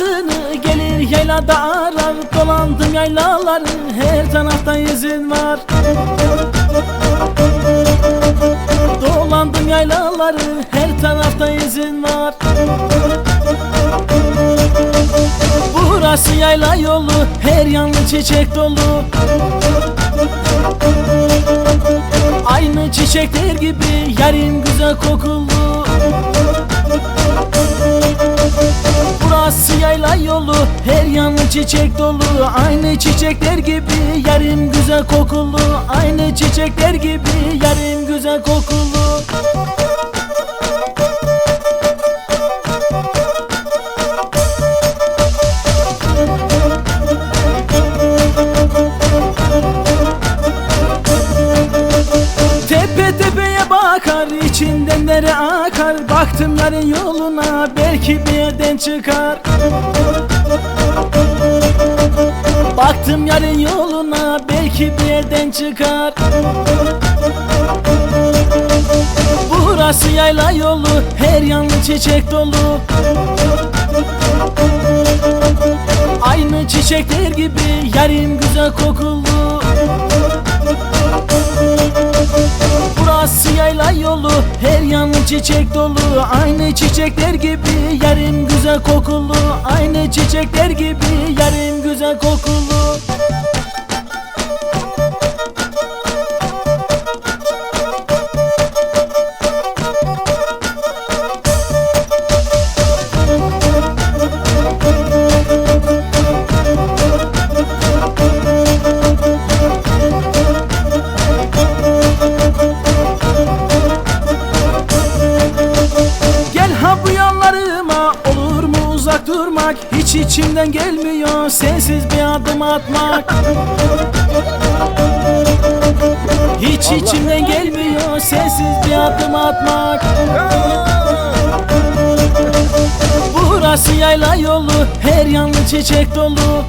Karşısını gelir yaylada arar. Dolandım yaylaları her tarafta izin var. Dolandım yaylaları her tarafta izin var. Burası yayla yolu her yanı çiçek dolu. Aynı çiçekler gibi yarim güzel kokulu. Yayla yolu her yanı çiçek dolu. Aynı çiçekler gibi yarın güzel kokulu. Aynı çiçekler gibi yarın güzel kokulu. Tepe tepeye bakar içinden dere akar? Baktım yarın yoluna belki bir yerden çıkar. Baktım yarın yoluna belki bir yerden çıkar. Burası yayla yolu her yanı çiçek dolu. Aynı çiçekler gibi yarın güzel kokulu yolu her yanı çiçek dolu. Aynı çiçekler gibi yarın güzel kokulu. Aynı çiçekler gibi yarın güzel kokulu durmak Hiç içimden gelmiyor. Sensiz bir adım atmak Hiç içimden gelmiyor. Sensiz bir adım atmak. Burası yayla yolu her yanı çiçek dolu